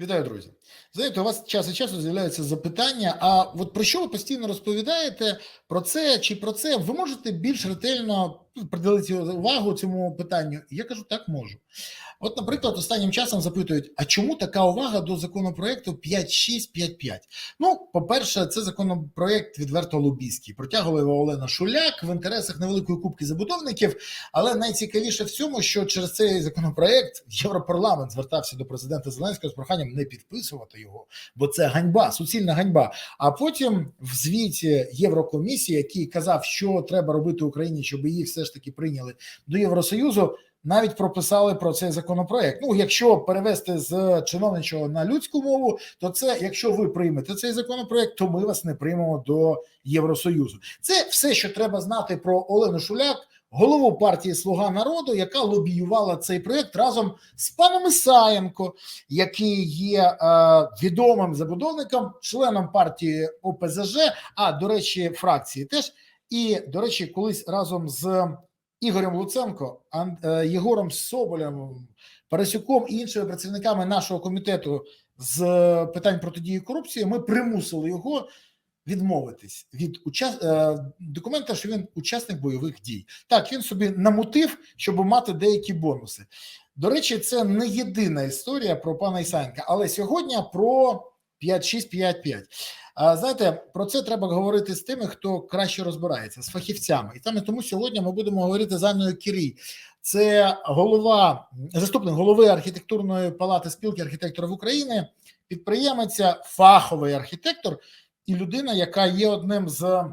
Вітаю, друзі. Знаєте, у вас час і часу з'являються запитання. А от про що ви постійно розповідаєте про це чи про це? Ви можете більш ретельно приділити увагу цьому питанню? Я кажу, так можу. От, наприклад, останнім часом запитують: а чому така увага до законопроекту 5655? Ну, по-перше, це законопроект відверто лобійський. Протягувала його Олена Шуляк в інтересах невеликої кубки забудовників. Але найцікавіше в цьому, що через цей законопроект Європарламент звертався до президента Зеленського з проханням не підписувати його, бо це ганьба, суцільна ганьба. А потім в звіті Єврокомісії, який казав, що треба робити Україні, щоб її все ж таки прийняли до Євросоюзу. Навіть прописали про цей законопроект. Ну, якщо перевести з чиновничого на людську мову, то це якщо ви приймете цей законопроект, то ми вас не приймемо до Євросоюзу. Це все, що треба знати про Олену Шуляк, голову партії Слуга народу, яка лобіювала цей проект разом з паном Ісаєнко, який є е, відомим забудовником, членом партії ОПЗЖ, а до речі, фракції теж. І до речі, колись разом з Ігорем Луценко, е, Єгором Соболем, Парасюком і іншими працівниками нашого комітету з питань протидії корупції, ми примусили його відмовитись від учас... е, документа, що він учасник бойових дій. Так, він собі намутив, щоб мати деякі бонуси. До речі, це не єдина історія про пана Ісаєнка, але сьогодні про 5655. А знаєте, про це треба говорити з тими, хто краще розбирається, з фахівцями. І саме тому сьогодні ми будемо говорити з Анною Кірій. Це голова, заступник голови архітектурної палати спілки архітекторів України, підприємиця, фаховий архітектор і людина, яка є одним з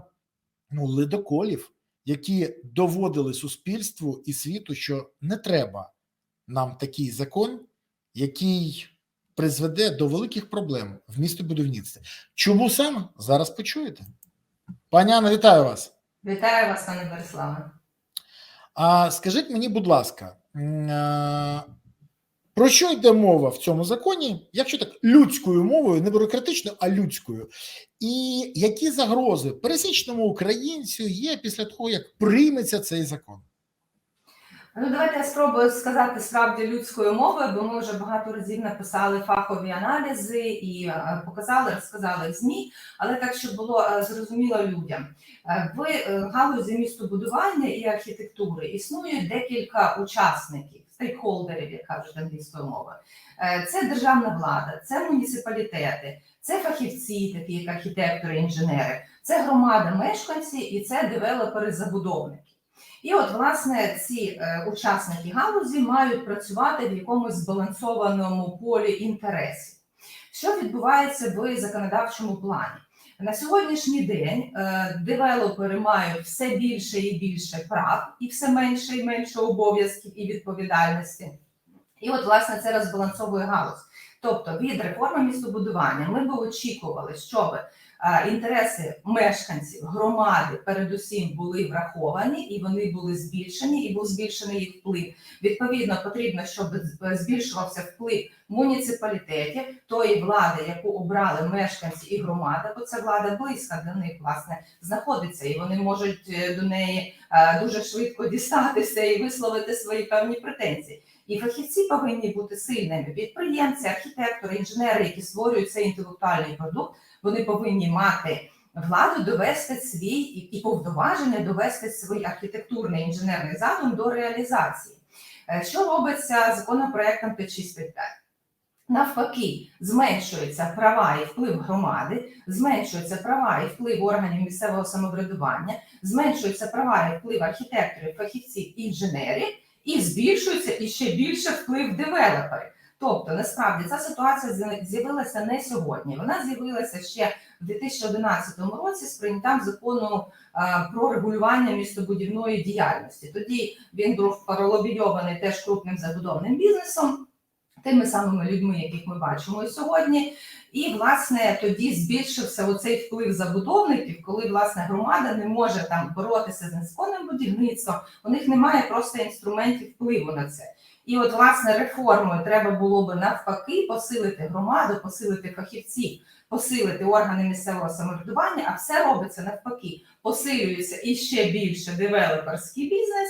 ну, ледоколів, які доводили суспільству і світу, що не треба нам такий закон, який призведе до великих проблем в містобудівництві. Чому саме зараз почуєте? Пані Анна, вітаю вас. Вітаю вас, пане Бориславе. А скажіть мені, будь ласка, про що йде мова в цьому законі, якщо так людською мовою, не бюрократичною, а людською, і які загрози пересічному українцю є після того, як прийметься цей закон? Ну, давайте я спробую сказати справді людською мовою, бо ми вже багато разів написали фахові аналізи і е, показали, розказали ЗМІ, але так, щоб було е, зрозуміло людям. Е, В галузі містобудування і архітектури існує декілька учасників, стейкхолдерів, як кажуть англійською мовою. Це державна влада, це муніципалітети, це фахівці, такі як архітектори, інженери, це громада мешканці і це девелопери-забудовники. І от, власне, ці е, учасники галузі мають працювати в якомусь збалансованому полі інтересів. Що відбувається в законодавчому плані? На сьогоднішній день е, девелопери мають все більше і більше прав, і все менше і менше обов'язків і відповідальності. І от, власне, це розбалансовує галузь. Тобто від реформи містобудування ми би очікували, щоб інтереси мешканців громади передусім були враховані і вони були збільшені, і був збільшений їх вплив. Відповідно, потрібно, щоб збільшувався вплив муніципалітетів, тої влади, яку обрали мешканці і громада, бо ця влада близька до них власне знаходиться, і вони можуть е, до неї е, дуже швидко дістатися і висловити свої певні претензії. І фахівці повинні бути сильними. Підприємці, архітектори, інженери, які створюють цей інтелектуальний продукт, вони повинні мати владу довести свій і, повноваження довести свій архітектурний інженерний задум до реалізації. Е, Що робиться законопроектом 5655? Навпаки, зменшуються права і вплив громади, зменшуються права і вплив органів місцевого самоврядування, зменшуються права і вплив архітекторів, фахівців, інженерів, і збільшується і ще більше вплив девелоперів. Тобто, насправді ця ситуація з'явилася не сьогодні. Вона з'явилася ще в 2011 році з прийняттям закону е, про регулювання містобудівної діяльності. Тоді він був пролобійований теж крупним забудовним бізнесом, тими самими людьми, яких ми бачимо і сьогодні. І власне тоді збільшився оцей вплив забудовників, коли власне громада не може там боротися з незаконним будівництвом. У них немає просто інструментів впливу на це. І от власне реформою треба було би навпаки посилити громаду, посилити фахівців, посилити органи місцевого самоврядування, а все робиться навпаки, посилюється і ще більше девелоперський бізнес.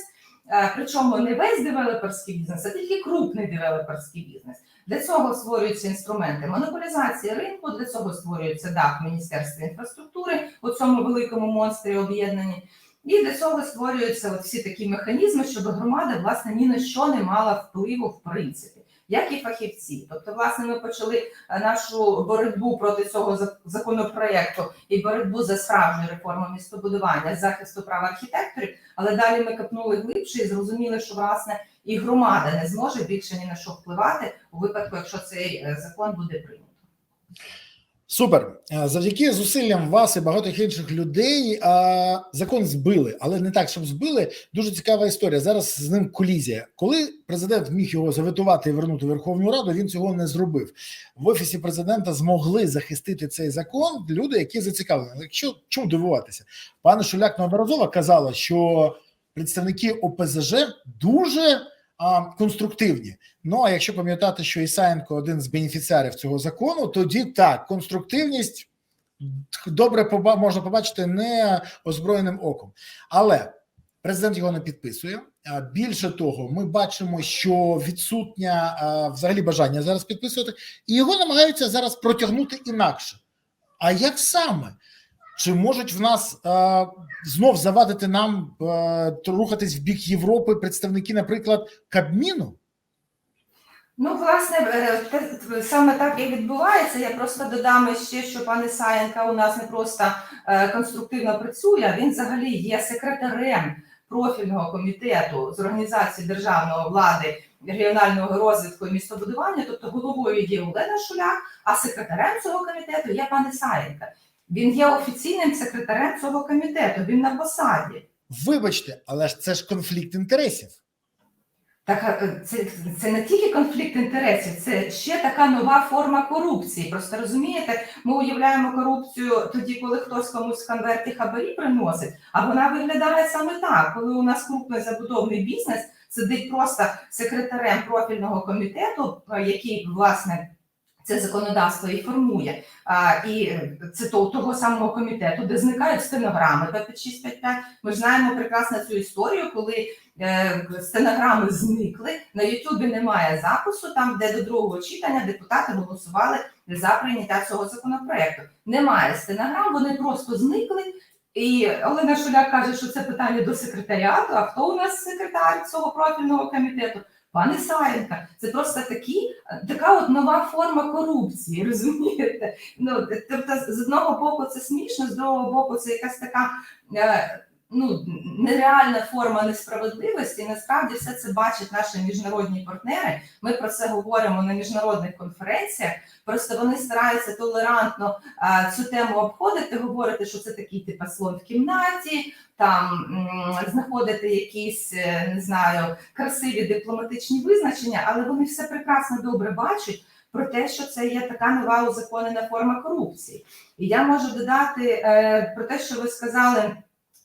е, причому не весь девелоперський бізнес, а тільки крупний девелоперський бізнес. Для цього створюються інструменти монополізації ринку. Для цього створюється ДАК Міністерства інфраструктури у цьому великому монстрі об'єднані. І для цього створюються от всі такі механізми, щоб громада власне ні на що не мала впливу в принципі, як і фахівці. Тобто, власне, ми почали е, нашу боротьбу проти цього законопроекту і боротьбу за справжню реформу містобудування, захисту прав архітекторів. Але далі ми копнули глибше і зрозуміли, що власне і громада не зможе більше ні на що впливати у випадку, якщо цей е, закон буде прийнято. Супер. Е, Завдяки зусиллям вас і багатьох інших людей а, закон збили, але не так, щоб збили. Дуже цікава історія. Зараз з ним колізія. Коли президент міг його заветувати і вернути в Верховну Раду, він цього не зробив. В офісі президента змогли захистити цей закон люди, які зацікавлені. Якщо чому дивуватися, пане Шуляк неодноразово казала, що представники ОПЗЖ дуже конструктивні. Ну а якщо пам'ятати, що Ісаєнко один з бенефіціарів цього закону, тоді так, конструктивність добре поба- можна побачити не озброєним оком. Але президент його не підписує. Більше того, ми бачимо, що відсутня взагалі бажання зараз підписувати, і його намагаються зараз протягнути інакше. А як саме? Чи можуть в нас е, знов завадити нам е, рухатись в бік Європи представники, наприклад, Кабміну? Ну, власне, е, саме так і відбувається. Я просто додам ще, що пан Ісаєнка у нас не просто е, конструктивно працює, він взагалі є секретарем профільного комітету з організації державної влади, регіонального розвитку і містобудування, тобто головою є Олена Шуляк, а секретарем цього комітету є пан Ісаєнка. Він є офіційним секретарем цього комітету. Він на посаді. Вибачте, але ж це ж конфлікт інтересів. Так е, це, це не тільки конфлікт інтересів, це ще така нова форма корупції. Просто розумієте, ми уявляємо корупцію тоді, коли хтось комусь в конверті хабарі приносить, а вона виглядає саме так, коли у нас крупний забудовний бізнес сидить просто секретарем профільного комітету, який власне. Це законодавство і формує, а, і е, це то, того самого комітету, де зникають стенограми по 5655. Ми ж знаємо прекрасно цю історію, коли е, стенограми зникли. На Ютубі немає запису, там де до другого читання депутати голосували за прийняття цього законопроекту. Немає стенограм, вони просто зникли. І Олена Шуляк каже, що це питання до секретаріату. А хто у нас секретар цього профільного комітету? Пане Саєнка, це просто такі, така от нова форма корупції, розумієте? Ну, тобто, з одного боку це смішно, з другого боку, це якась така е, ну, нереальна форма несправедливості. Насправді все це бачать наші міжнародні партнери. Ми про це говоримо на міжнародних конференціях. Просто вони стараються толерантно а, цю тему обходити, говорити, що це такий типу слон в кімнаті, там знаходити якісь е, не знаю красиві дипломатичні визначення, але вони все прекрасно добре бачать. Про те, що це є така нова узаконена форма корупції, і я можу додати е, про те, що ви сказали,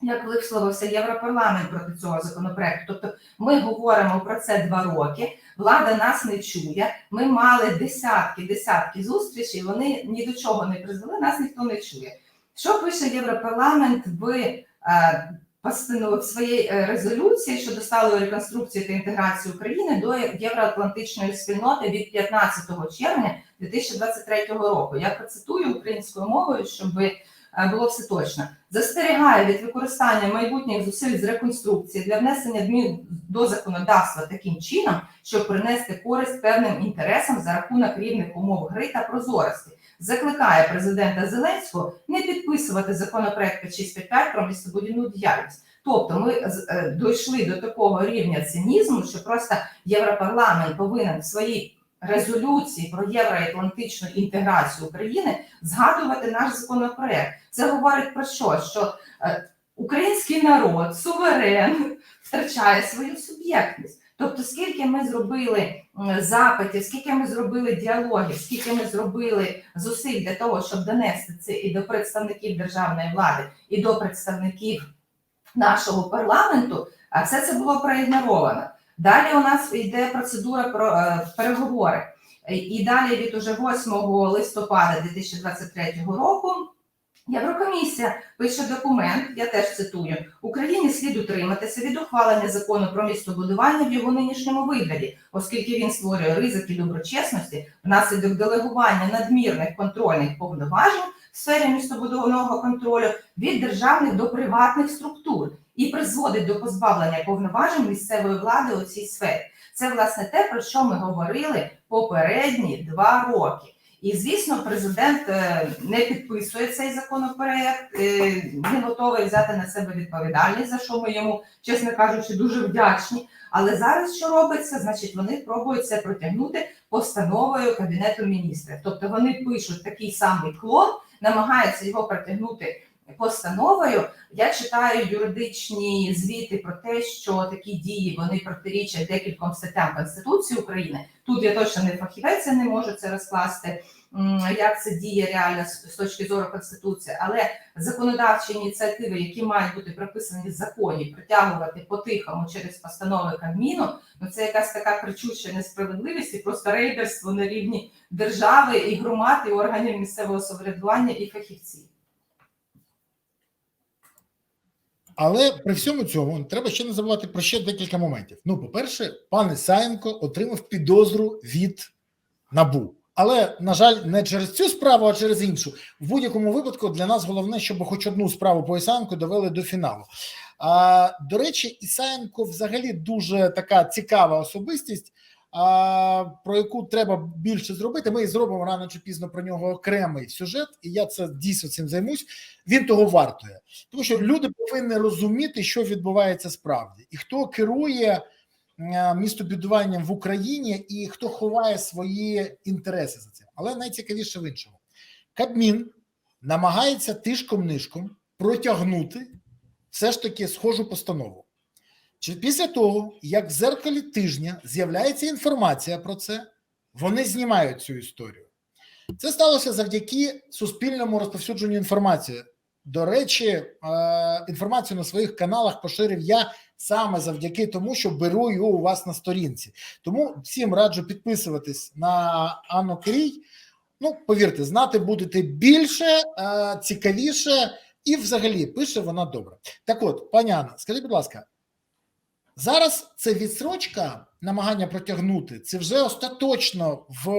як висловився Європарламент проти цього законопроекту. Тобто, ми говоримо про це два роки. Влада нас не чує. Ми мали десятки, десятки зустрічей. Вони ні до чого не призвели. Нас ніхто не чує. Що пише Європарламент в в своїй е, резолюції щодо сталої реконструкції та інтеграції України до євроатлантичної спільноти від 15 червня 2023 року? Я процитую українською мовою, щоб е, було все точно. Застерігає від використання майбутніх зусиль з реконструкції для внесення змін до законодавства таким чином, щоб принести користь певним інтересам за рахунок рівних умов гри та прозорості. Закликає президента Зеленського не підписувати законопроект 5655 про містобудівну діяльність. Тобто ми е, дійшли до такого рівня цинізму, що просто Європарламент повинен в своїй резолюції про євроатлантичну інтеграцію України згадувати наш законопроект. Це говорить про що? Що е, український народ, суверен, втрачає свою суб'єктність. Тобто, скільки ми зробили запитів, скільки ми зробили діалогів, скільки ми зробили зусиль для того, щоб донести це і до представників державної влади, і до представників нашого парламенту, а все це було проігноровано. Далі у нас йде процедура про е, переговори. І далі від уже 8 листопада 2023 року Єврокомісія пише документ, я теж цитую: Україні слід утриматися від ухвалення закону про містобудування в його нинішньому вигляді, оскільки він створює ризики доброчесності внаслідок делегування надмірних контрольних повноважень в сфері містобудівного контролю від державних до приватних структур і призводить до позбавлення повноважень місцевої влади у цій сфері. Це власне те, про що ми говорили попередні два роки. І звісно, президент е, не підписує цей законопроект. не готовий взяти на себе відповідальність, за що ми йому, чесно кажучи, дуже вдячні. Але зараз що робиться? Значить, вони пробують це протягнути постановою кабінету міністрів. Тобто вони пишуть такий самий клон, намагаються його протягнути постановою. Я читаю юридичні звіти про те, що такі дії вони протирічать декільком статтям Конституції України. Тут я точно не фахівець, я не можу це розкласти. Як це діє реально з точки зору конституції, але законодавчі ініціативи, які мають бути прописані в законі, притягувати по-тихому через постанови Кабміну, ну це якась така кричуща несправедливість і просто рейдерство на рівні держави і громад, і органів місцевого самоврядування і фахівців. Але при всьому цьому треба ще не забувати про ще декілька моментів. Ну, по-перше, пан Ісаєнко отримав підозру від набу. Але на жаль, не через цю справу, а через іншу. В будь-якому випадку для нас головне, щоб хоч одну справу по Ісаєнку довели до фіналу. А, до речі, Ісаєнко взагалі дуже така цікава особистість, про яку треба більше зробити. Ми зробимо рано чи пізно про нього окремий сюжет, і я це дійсно цим займусь. Він того вартує, тому що люди повинні розуміти, що відбувається справді, і хто керує е, містобудуванням в Україні, і хто ховає свої інтереси за цим. Але найцікавіше в іншому. Кабмін намагається тишком-нишком протягнути все ж таки схожу постанову. Чи після того, як в зеркалі тижня з'являється інформація про це, вони знімають цю історію. Це сталося завдяки суспільному розповсюдженню інформації. До речі, е, інформацію на своїх каналах поширив я саме завдяки тому, що беру його у вас на сторінці. Тому всім раджу підписуватись на Анну Кирій. Ну, повірте, знати будете більше, е, цікавіше, і взагалі пише вона добре. Так от, пані Анна, скажіть, будь ласка, зараз це відсрочка, намагання протягнути, це вже остаточно в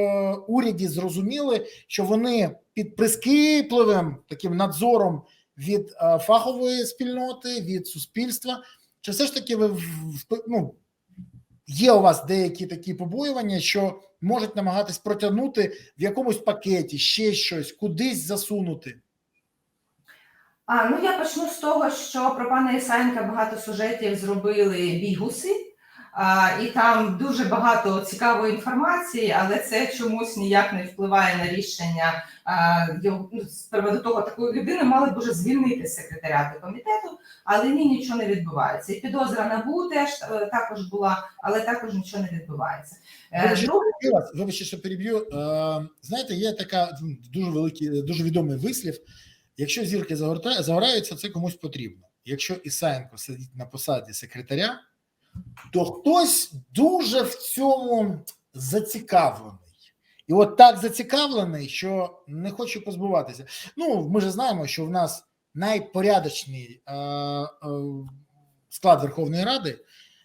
уряді зрозуміли, що вони під прискіпливим таким надзором від е, фахової спільноти, від суспільства. Чи все ж таки ви ну, є у вас деякі такі побоювання, що можуть намагатись протягнути в якомусь пакеті ще щось, кудись засунути? А ну я почну з того, що про пана Ісаєнка багато сюжетів зробили бігуси, а, і там дуже багато цікавої інформації, але це чомусь ніяк не впливає на рішення. А, його, ну, з приводу того, такої людини мали б уже звільнити секретаріату комітету, але ні, нічого не відбувається. І підозра набу теж е, також була, але також нічого не відбувається. Е, Вибачте, що переб'ю. Е, знаєте, є така дуже великий, дуже відомий вислів. Якщо зірки загораються, це комусь потрібно. Якщо Ісаєнко сидить на посаді секретаря, то хтось дуже в цьому зацікавлений. І от так зацікавлений, що не хоче позбуватися. Ну, ми ж знаємо, що в нас найпорядочний е, е, склад Верховної Ради,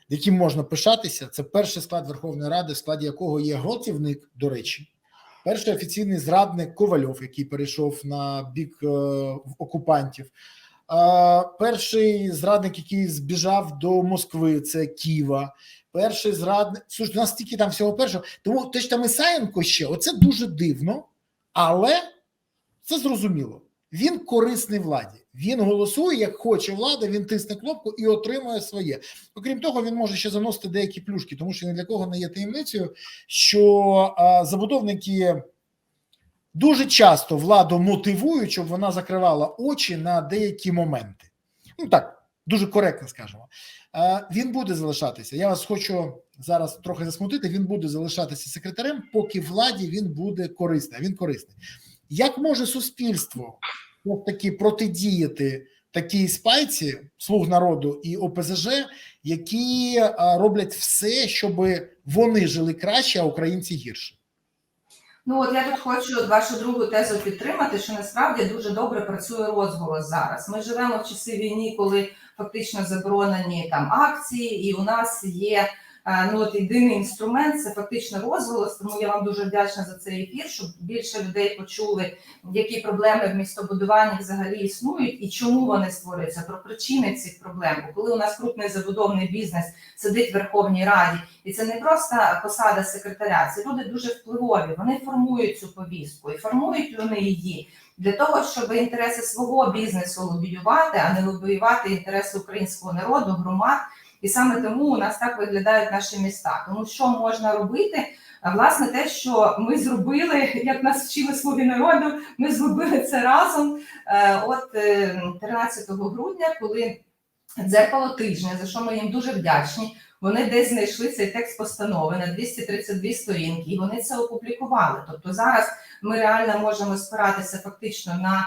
яким можна пишатися, це перший склад Верховної Ради, в складі якого є гвалтівник, до речі, перший офіційний зрадник Ковальов, який перейшов на бік е, окупантів. Е, перший зрадник, який збіжав до Москви, це Ківа. Перший зрадник. Слушай, у нас тільки там всього першого. Тому те, що там Ісаєнко ще, оце дуже дивно, але це зрозуміло. Він корисний владі. Він голосує, як хоче влада, він тисне кнопку і отримує своє. Окрім того, він може ще заносити деякі плюшки, тому що ні для кого не є таємницею, що а, забудовники дуже часто владу мотивують, щоб вона закривала очі на деякі моменти. Ну так, дуже коректно скажемо. Е, Він буде залишатися. Я вас хочу зараз трохи засмутити. Він буде залишатися секретарем, поки владі він буде корисний. Він корисний. Як може суспільство таки протидіяти такій спайці слуг народу і ОПЗЖ, які роблять все, щоб вони жили краще, а українці гірше? Ну от я тут хочу вашу другу тезу підтримати, що насправді дуже добре працює розголос зараз. Ми живемо в часи війни, коли фактично заборонені там акції, і у нас є е, ну от єдиний інструмент це фактично розголос. Тому я вам дуже вдячна за цей ефір, щоб більше людей почули, які проблеми в містобудуванні взагалі існують і чому вони створюються, про причини цих проблем. Бо коли у нас крупний забудовний бізнес сидить в Верховній Раді, і це не просто посада секретаря, це люди дуже впливові. Вони формують цю повістку і формують вони її для того, щоб інтереси свого бізнесу лобіювати, а не лобіювати інтереси українського народу, громад. І саме тому у нас так виглядають наші міста. Тому що можна робити? Власне, те, що ми зробили, як нас вчили слуги народу, ми зробили це разом. Е, От е, 13 грудня, коли дзеркало тижня, за що ми їм дуже вдячні. Вони десь знайшли цей текст постанови на 232 сторінки, і вони це опублікували. Тобто зараз ми реально можемо спиратися фактично на е,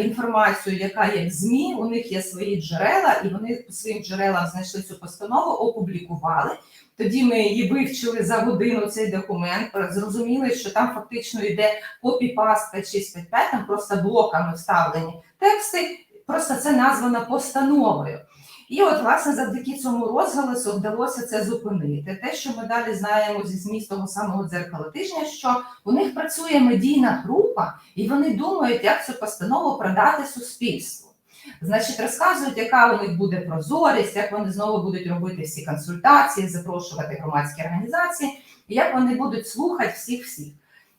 інформацію, яка є в ЗМІ. У них є свої джерела, і вони по своїм джерелам знайшли цю постанову, опублікували. Тоді ми її вивчили за годину цей документ, е, зрозуміли, що там фактично йде копіпаст 655, там просто блоками вставлені тексти. Просто це названо постановою. І от, власне, завдяки цьому розголосу вдалося це зупинити. Те, що ми далі знаємо зі зміст того самого дзеркала тижня, що у них працює медійна група, і вони думають, як цю постанову продати суспільству. Значить, розказують, яка у них буде прозорість, як вони знову будуть робити всі консультації, запрошувати громадські організації, і як вони будуть слухати всіх всіх.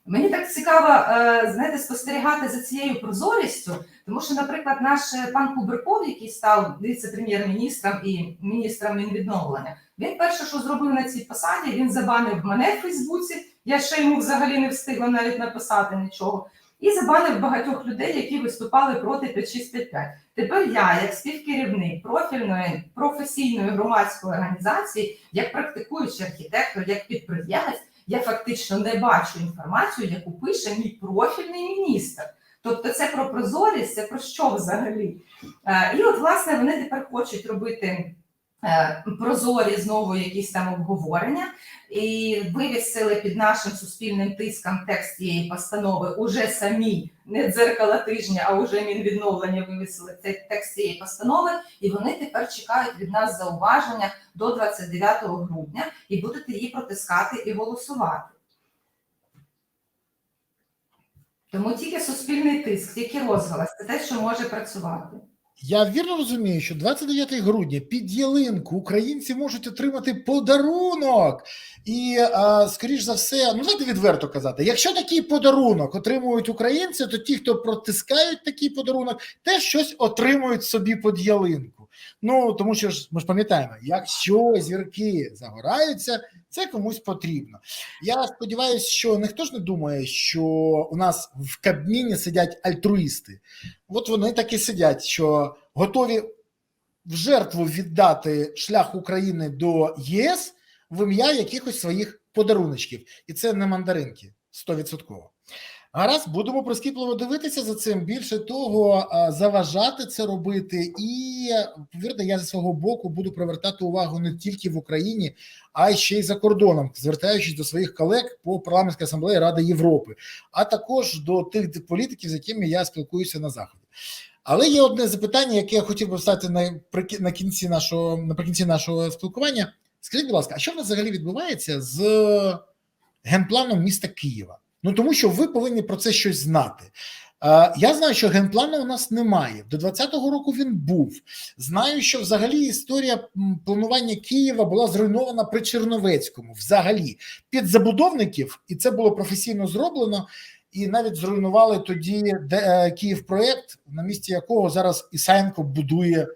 Мені так цікаво, е, знаєте, спостерігати за цією прозорістю, тому що, наприклад, наш е, пан Куберков, який став віце-прем'єр-міністром і міністром Мінвідновлення, він перше, що зробив на цій посаді, він забанив мене в Фейсбуці. Я ще йому взагалі не встигла навіть написати нічого. І забанив багатьох людей, які виступали проти 5655. Тепер я, як співкерівник профільної професійної громадської організації, як практикуючий архітектор, як підприємець, я фактично не бачу інформацію, яку пише мій профільний міністр. Тобто, це про прозорість, це про що взагалі? Е, І от, власне, вони тепер хочуть робити е, прозорі знову якісь там обговорення, і вивісили під нашим суспільним тиском текст цієї постанови уже самі, не дзеркала тижня, а уже Мінвідновлення вивісили цей текст цієї постанови, і вони тепер чекають від нас зауваження до 29 грудня і будуть її протискати і голосувати. Тому тільки суспільний тиск, тільки розголос це те, що може працювати. Я вірно розумію, що 29 грудня під ялинку українці можуть отримати подарунок. І, а, скоріш за все, ну давайте відверто казати, якщо такий подарунок отримують українці, то ті, хто протискають такий подарунок, теж щось отримують собі під ялинку. Ну тому що ж ми ж пам'ятаємо, якщо зірки загораються, це комусь потрібно. Я сподіваюся, що ніхто ж не думає, що у нас в Кабміні сидять альтруїсти. От вони так і сидять, що готові в жертву віддати шлях України до ЄС в ім'я якихось своїх подаруночків. І це не мандаринки 100%. Гаразд, будемо прискіпливо дивитися за цим. Більше того, заважати це робити. І повірте, я зі свого боку буду привертати увагу не тільки в Україні, а й ще й за кордоном, звертаючись до своїх колег по парламентській асамблеї Ради Європи, а також до тих політиків, з якими я спілкуюся на заході. Але є одне запитання, яке я хотів би встати на, на кінці нашого наприкінці нашого спілкування. Скажіть, будь ласка, а що в нас взагалі відбувається з генпланом міста Києва? Ну тому що ви повинні про це щось знати. Е, Я знаю, що генплану у нас немає. До 2020 року він був. Знаю, що взагалі історія планування Києва була зруйнована при Черновецькому. Взагалі під забудовників, і це було професійно зроблено. І навіть зруйнували тоді е, Київпроєкт, на місці якого зараз Ісаєнко будує е,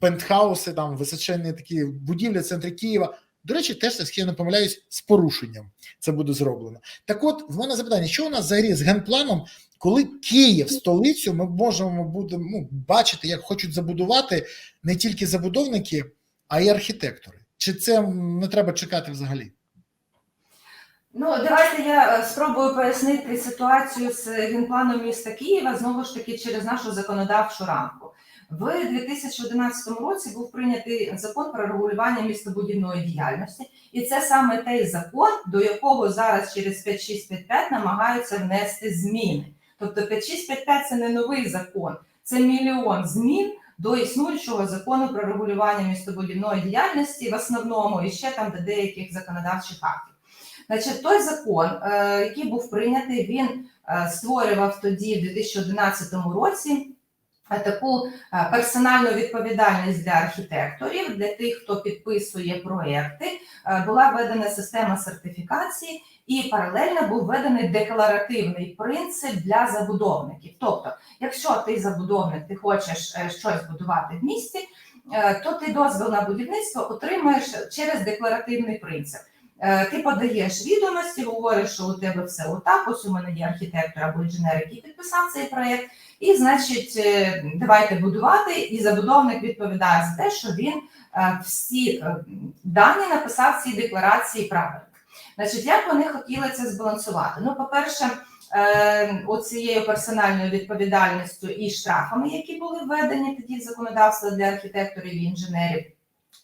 пентхауси, там височенні такі будівлі в центрі Києва. До речі, теж, якщо я не помиляюсь, з порушенням це буде зроблено. Так от, в мене запитання: що у нас взагалі з генпланом, коли Київ, столицю, ми можемо будемо ну, бачити, як хочуть забудувати не тільки забудовники, а й архітектори? Чи це не треба чекати взагалі? Ну, давайте я е, спробую пояснити ситуацію з генпланом міста Києва знову ж таки через нашу законодавчу рамку. В 2011 році був прийнятий закон про регулювання містобудівної діяльності, і це саме той закон, до якого зараз через 5655 намагаються внести зміни. Тобто 5655 – це не новий закон, це мільйон змін до існуючого закону про регулювання містобудівної діяльності, в основному і ще там до деяких законодавчих актів. Значить, той закон, е, який був прийнятий, він е, створював тоді, в 2011 році, таку е, персональну відповідальність для архітекторів, для тих, хто підписує проекти. Е, Була введена система сертифікації, і паралельно був введений декларативний принцип для забудовників. Тобто, якщо ти забудовник, ти хочеш е, щось будувати в місті, то ти дозвіл на будівництво отримаєш через декларативний принцип. Е, Ти подаєш відомості, говориш, що у тебе все отак. Ось у мене є архітектор або інженер, який підписав цей проєкт, і значить, е, давайте будувати. І забудовник відповідає за те, що він е, всі дані написав в цій декларації правильно. Значить, як вони хотіли це збалансувати? Ну, по-перше, оцією персональною відповідальністю і штрафами, які були введені тоді в законодавство для архітекторів і інженерів.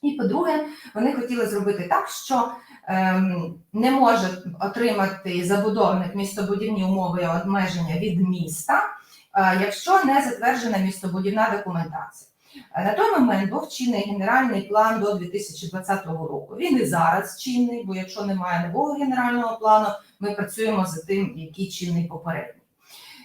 І по-друге, вони хотіли зробити так, що ем, не може отримати забудовник містобудівні умови обмеження від міста, е, якщо не затверджена містобудівна документація. Е, На той момент був чинний генеральний план до 2020 року. Він і зараз чинний, бо якщо немає нового генерального плану, ми працюємо за тим, який чинний попередній.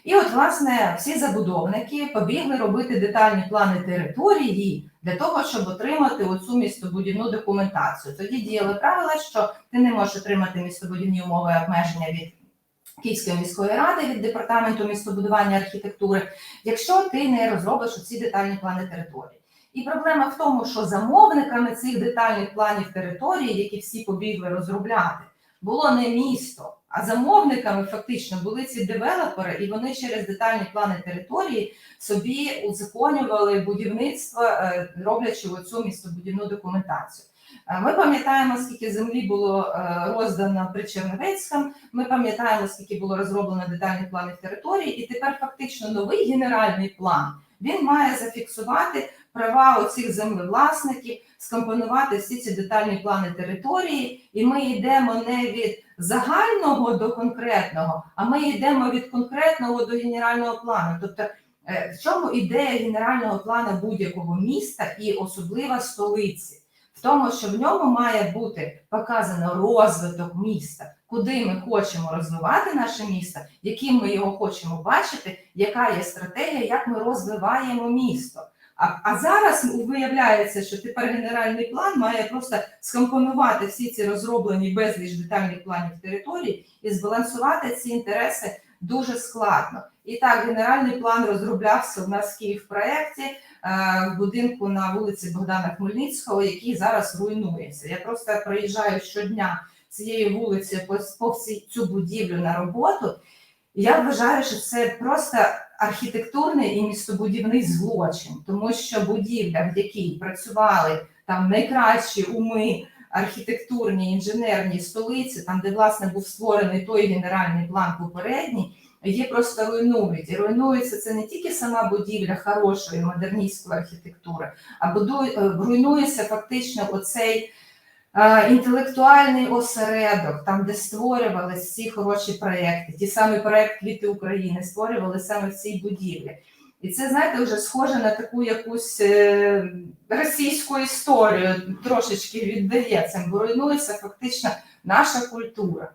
І от, власне, всі забудовники побігли робити детальні плани території для того, щоб отримати оцю містобудівну документацію. Тоді діяли правила, що ти не можеш отримати містобудівні умови обмеження від Київської міської ради, від департаменту містобудування архітектури, якщо ти не розробиш ці детальні плани території. І проблема в тому, що замовниками цих детальних планів території, які всі побігли розробляти, було не місто, а замовниками фактично були ці девелопери, і вони через детальні плани території собі узаконювали будівництво, е, роблячи оцю містобудівну документацію. Е, Ми пам'ятаємо, скільки землі було е, роздано при Черновецькому, ми пам'ятаємо, скільки було розроблено детальних планів території, і тепер фактично новий генеральний план він має зафіксувати права оцих землевласників, скомпонувати всі ці детальні плани території, і ми йдемо не від загального до конкретного, а ми йдемо від конкретного до генерального плану. Тобто, е, в чому ідея генерального плану будь-якого міста і особливо столиці? В тому, що в ньому має бути показано розвиток міста, куди ми хочемо розвивати наше місто, яким ми його хочемо бачити, яка є стратегія, як ми розвиваємо місто. А, а зараз виявляється, що тепер генеральний план має просто скомпонувати всі ці розроблені безліч детальних планів території і збалансувати ці інтереси дуже складно. І так, генеральний план розроблявся у нас в Київ-проєкті е, в будинку на вулиці Богдана Хмельницького, який зараз руйнується. Я просто проїжджаю щодня цією вулицею по, всій цю будівлю на роботу. Я вважаю, що це просто архітектурний і містобудівний злочин, тому що будівля, в якій працювали там найкращі уми архітектурні інженерні столиці, там де власне був створений той генеральний план попередній, її просто руйнують. І руйнується це не тільки сама будівля хорошої модерністської архітектури, а е, руйнується фактично оцей інтелектуальний осередок, там, де створювалися ці хороші проекти. Ті самі проект Квіти України створювали саме в цій будівлі. І це, знаєте, вже схоже на таку якусь е, російську історію, трошечки віддається, бо руйнується фактично наша культура.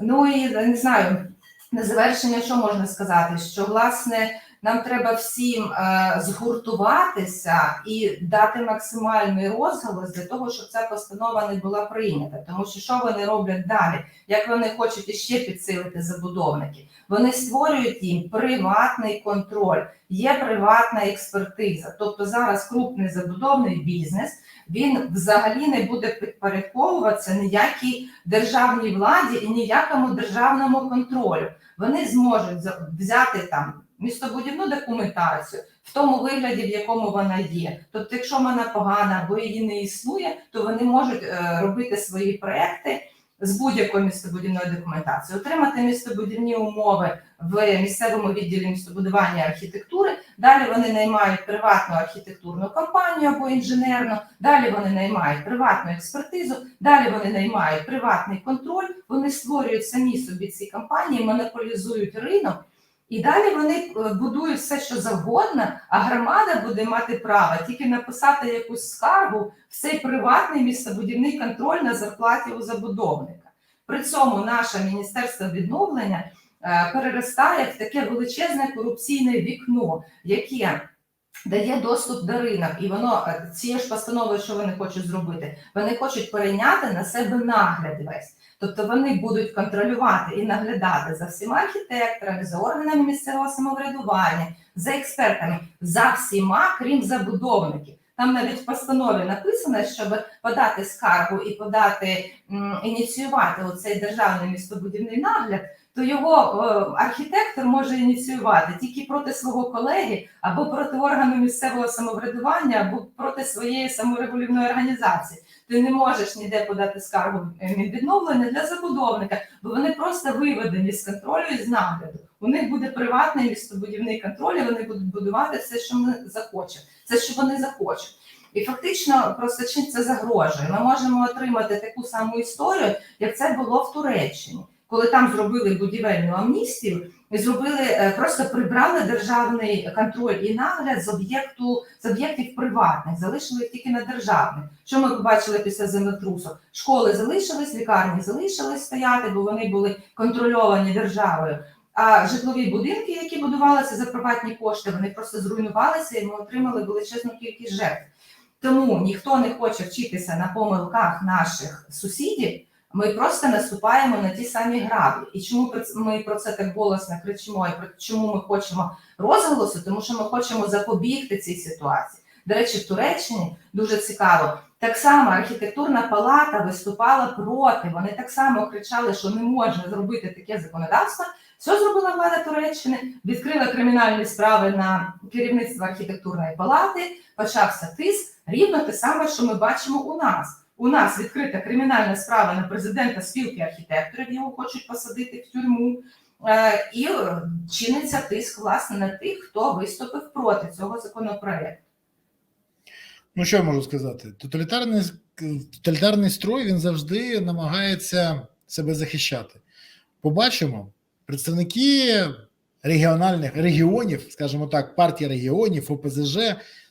Ну і не знаю, на завершення, що можна сказати? Що власне нам треба всім е, згуртуватися і дати максимальний розголос для того, щоб ця постанова не була прийнята. Тому що що вони роблять далі? Як вони хочуть іще підсилити забудовників? Вони створюють їм приватний контроль, є приватна експертиза. Тобто зараз крупний забудовний бізнес він взагалі не буде підпорядковуватися ніякій державній владі і ніякому державному контролю. Вони зможуть взяти там містобудівну документацію в тому вигляді, в якому вона є. Тобто, якщо вона погана або її не існує, то вони можуть е, робити свої проекти з будь-якою містобудівною документацією, отримати містобудівні умови в місцевому відділі містобудування архітектури, Далі вони наймають приватну архітектурну компанію або інженерну. Далі вони наймають приватну експертизу. Далі вони наймають приватний контроль. Вони створюють самі собі ці компанії, монополізують ринок. І далі вони е, будують все, що завгодно, а громада буде мати право тільки написати якусь скаргу в цей приватний містобудівний контроль на зарплаті у забудовника. При цьому наше міністерство відновлення е, переростає в таке величезне корупційне вікно, яке дає доступ до ринок, і воно е, цією ж постановою, що вони хочуть зробити, вони хочуть перейняти на себе нагляд весь. Тобто вони будуть контролювати і наглядати за всіма архітекторами, за органами місцевого самоврядування, за експертами, за всіма, крім забудовників. Там навіть в постанові написано, щоб подати скаргу і подати ініціювати оцей державний містобудівний нагляд, то його е, архітектор може ініціювати тільки проти свого колеги або проти органу місцевого самоврядування, або проти своєї саморегулівної організації. Ти не можеш ніде подати скаргу е, відновлення для забудовника, бо вони просто виведені з контролю і з нагляду. У них буде приватний містобудівний контроль, і вони будуть будувати все, що ми захочемо, все, що вони захочуть. І фактично просто чим це загрожує. Ми можемо отримати таку саму історію, як це було в Туреччині, коли там зробили будівельну амністію зробили е, просто прибрали державний контроль і нагляд з об'єкту з об'єктів приватних, залишили тільки на державних. Що ми побачили після землетрусу? Школи залишились, лікарні залишились стояти, бо вони були контрольовані державою. А житлові будинки, які будувалися за приватні кошти, вони просто зруйнувалися і ми отримали величезну кількість жертв. Тому ніхто не хоче вчитися на помилках наших сусідів. Ми просто наступаємо на ті самі граблі. І чому ми про це так голосно кричимо? І про чому ми хочемо розголосу? Тому що ми хочемо запобігти цій ситуації. До речі, в Туреччині дуже цікаво. Так само архітектурна палата виступала проти. Вони так само кричали, що не можна зробити таке законодавство. Що зробила влада Туреччини? Відкрила кримінальні справи на керівництво архітектурної палати. Почався тиск. Рівно те саме, що ми бачимо у нас. У нас відкрита кримінальна справа на президента спілки архітекторів. Його хочуть посадити в тюрму. Е, І чиниться тиск власне на тих, хто виступив проти цього законопроекту. Ну, що я можу сказати? Тоталітарний, тоталітарний строй він завжди намагається себе захищати. Побачимо, представники регіональних регіонів, скажімо так, партія регіонів, ОПЗЖ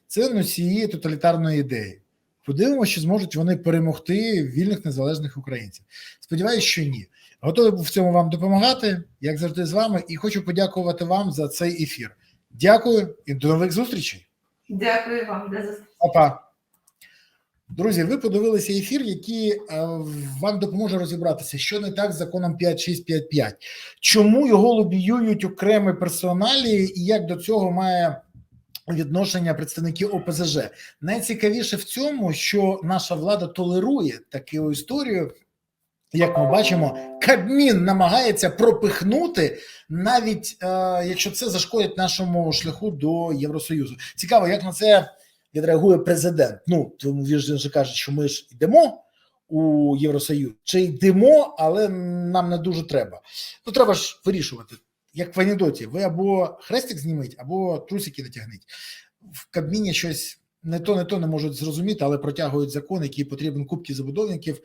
це носії тоталітарної ідеї. Подивимося, чи зможуть вони перемогти вільних незалежних українців. Сподіваюсь, що ні. Готовий в цьому вам допомагати, як завжди, з вами, і хочу подякувати вам за цей ефір. Дякую і до нових зустрічей. Дякую вам за зустріч. Опа. Друзі, ви подивилися ефір, який е, вам допоможе розібратися, що не так з законом 5655, чому його лобіюють окремі персоналії і як до цього має відношення представники ОПЗЖ. Найцікавіше в цьому, що наша влада толерує таку історію. Як ми бачимо, Кабмін намагається пропихнути, навіть е, якщо це зашкодить нашому шляху до Євросоюзу. Цікаво, як на це відреагує президент. Ну тому він же каже, що ми ж йдемо у Євросоюз, чи йдемо, але нам не дуже треба. Ну треба ж вирішувати. Як в анекдоті, ви або хрестик зніміть, або трусики натягніть. В Кабміні щось не то, не то не можуть зрозуміти, але протягують закон, який потрібен кубки забудовників,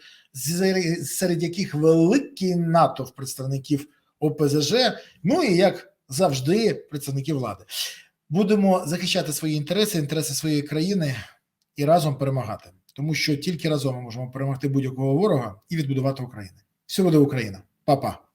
серед яких великий натовп представників ОПЗЖ, ну і як завжди, представників влади. Будемо захищати свої інтереси, інтереси своєї країни і разом перемагати, тому що тільки разом ми можемо перемогти будь-якого ворога і відбудувати Україну. Всього буде Україна, Па-па.